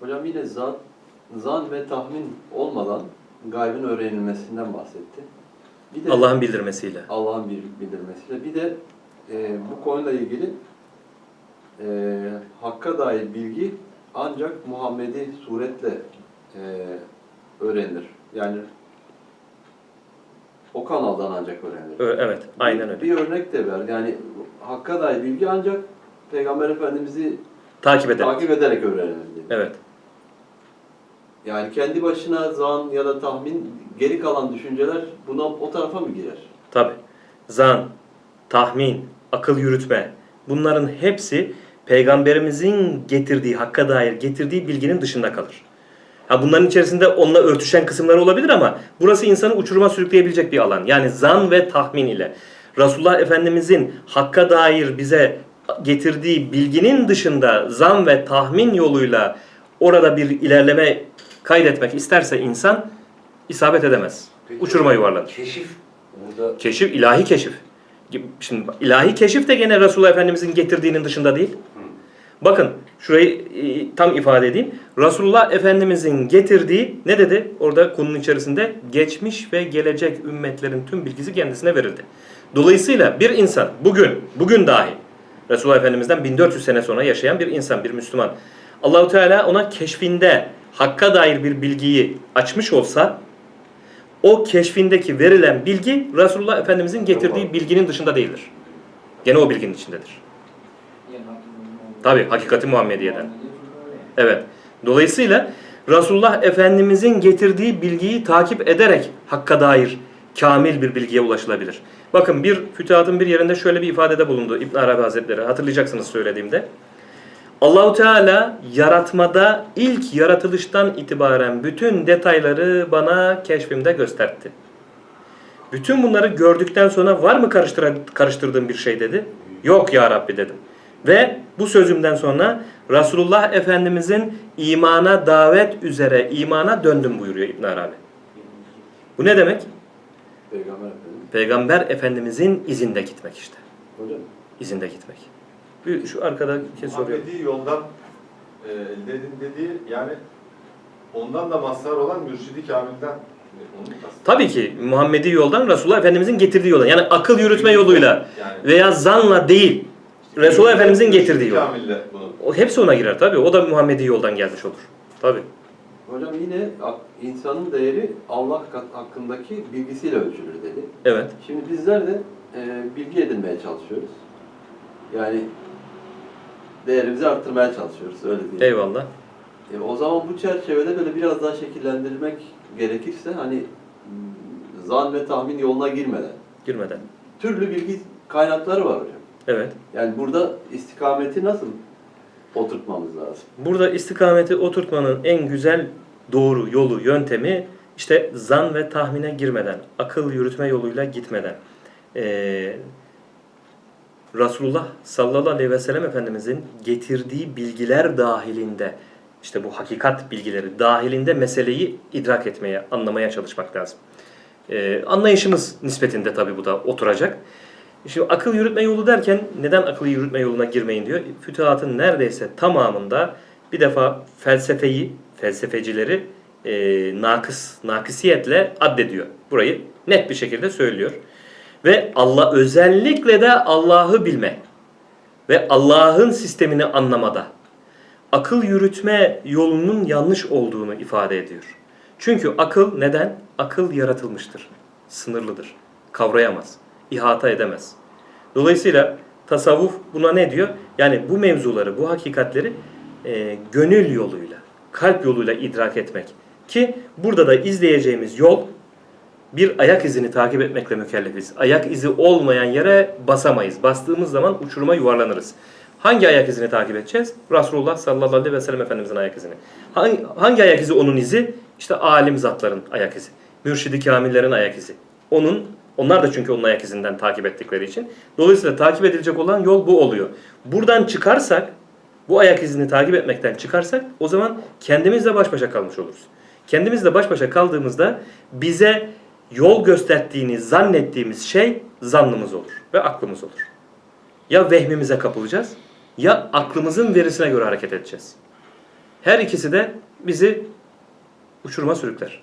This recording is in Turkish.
Hocam yine zan, zan ve tahmin olmadan gaybın öğrenilmesinden bahsetti. Bir de Allah'ın bildirmesiyle. Allah'ın bir bildirmesiyle. Bir de e, bu konuyla ilgili e, Hakk'a dair bilgi ancak Muhammedi suretle e, öğrenilir. Yani o kanaldan ancak öğrenilir. Evet, aynen Bir- öyle. Bir örnek de ver. Yani Hakk'a dair bilgi ancak Peygamber Efendimiz'i Takip ederek. takip ederek öğrenilir. Evet. Yani kendi başına zan ya da tahmin geri kalan düşünceler buna o tarafa mı girer? Tabi. Zan, tahmin, akıl yürütme bunların hepsi peygamberimizin getirdiği, hakka dair getirdiği bilginin dışında kalır. Ha bunların içerisinde onunla örtüşen kısımları olabilir ama burası insanı uçuruma sürükleyebilecek bir alan. Yani zan ve tahmin ile Resulullah Efendimizin hakka dair bize getirdiği bilginin dışında zan ve tahmin yoluyla orada bir ilerleme kaydetmek isterse insan isabet edemez. Peki, Uçuruma yuvarlanır. Keşif burada Keşif, ilahi keşif. Şimdi ilahi keşif de gene Resulullah Efendimizin getirdiğinin dışında değil. Bakın şurayı e, tam ifade edeyim. Resulullah Efendimizin getirdiği ne dedi? Orada konunun içerisinde geçmiş ve gelecek ümmetlerin tüm bilgisi kendisine verildi. Dolayısıyla bir insan bugün, bugün dahi Resulullah Efendimiz'den 1400 sene sonra yaşayan bir insan, bir Müslüman. Allahu Teala ona keşfinde hakka dair bir bilgiyi açmış olsa o keşfindeki verilen bilgi Resulullah Efendimizin getirdiği bilginin dışında değildir. Gene o bilginin içindedir. Tabi hakikati Muhammediye'den. Evet. Dolayısıyla Resulullah Efendimizin getirdiği bilgiyi takip ederek hakka dair kamil bir bilgiye ulaşılabilir. Bakın bir fütuhatın bir yerinde şöyle bir ifadede bulundu İbn Arabi Hazretleri. Hatırlayacaksınız söylediğimde. Allahu Teala yaratmada ilk yaratılıştan itibaren bütün detayları bana keşfimde gösterdi. Bütün bunları gördükten sonra var mı karıştırdığım bir şey dedi. Yok ya Rabbi dedim. Ve bu sözümden sonra Resulullah Efendimizin imana davet üzere imana döndüm buyuruyor İbn Arabi. Bu ne demek? Peygamber Efendimiz. Peygamber Efendimizin izinde gitmek işte. Hocam İzinde gitmek. Bir Şu arkadaki soruyor. Muhammedi yoldan e, elde edin dediği yani ondan da mazhar olan mürşidi kamilden e. Tabii ki Muhammedi yoldan Resulullah Efendimizin getirdiği yoldan. Yani akıl yürütme yoluyla yani, veya zanla değil. Resulullah Efendimizin getirdiği yol. O hepsi ona girer tabii. O da Muhammedi yoldan gelmiş olur. Tabii. hocam yine insanın değeri Allah hakkındaki bilgisiyle ölçülür dedi. Evet. Şimdi bizler de e, bilgi edinmeye çalışıyoruz. Yani değerimizi arttırmaya çalışıyoruz öyle diyelim. Eyvallah. E, o zaman bu çerçevede böyle biraz daha şekillendirmek gerekirse hani zan ve tahmin yoluna girmeden Girmeden. türlü bilgi kaynakları var hocam. Evet. Yani burada istikameti nasıl oturtmamız lazım? Burada istikameti oturtmanın en güzel doğru yolu, yöntemi işte zan ve tahmine girmeden, akıl yürütme yoluyla gitmeden. Ee, Resulullah sallallahu aleyhi ve sellem Efendimizin getirdiği bilgiler dahilinde, işte bu hakikat bilgileri dahilinde meseleyi idrak etmeye, anlamaya çalışmak lazım. Ee, anlayışımız nispetinde tabii bu da oturacak. Şimdi akıl yürütme yolu derken neden akıl yürütme yoluna girmeyin diyor. Fütuhatın neredeyse tamamında bir defa felsefeyi, felsefecileri e, nakıs, nakisiyetle addediyor. Burayı net bir şekilde söylüyor. Ve Allah özellikle de Allah'ı bilme ve Allah'ın sistemini anlamada akıl yürütme yolunun yanlış olduğunu ifade ediyor. Çünkü akıl neden? Akıl yaratılmıştır. Sınırlıdır. Kavrayamaz. ihata edemez. Dolayısıyla tasavvuf buna ne diyor? Yani bu mevzuları, bu hakikatleri e, gönül yoluyla, kalp yoluyla idrak etmek. Ki burada da izleyeceğimiz yol bir ayak izini takip etmekle mükellefiz. Ayak izi olmayan yere basamayız. Bastığımız zaman uçuruma yuvarlanırız. Hangi ayak izini takip edeceğiz? Resulullah sallallahu aleyhi ve sellem Efendimizin ayak izini. Hangi, hangi ayak izi onun izi? İşte alim zatların ayak izi. Mürşidi kamillerin ayak izi. Onun, onlar da çünkü onun ayak izinden takip ettikleri için. Dolayısıyla takip edilecek olan yol bu oluyor. Buradan çıkarsak, bu ayak izini takip etmekten çıkarsak o zaman kendimizle baş başa kalmış oluruz. Kendimizle baş başa kaldığımızda bize yol gösterdiğini zannettiğimiz şey zannımız olur ve aklımız olur. Ya vehmimize kapılacağız ya aklımızın verisine göre hareket edeceğiz. Her ikisi de bizi uçuruma sürükler.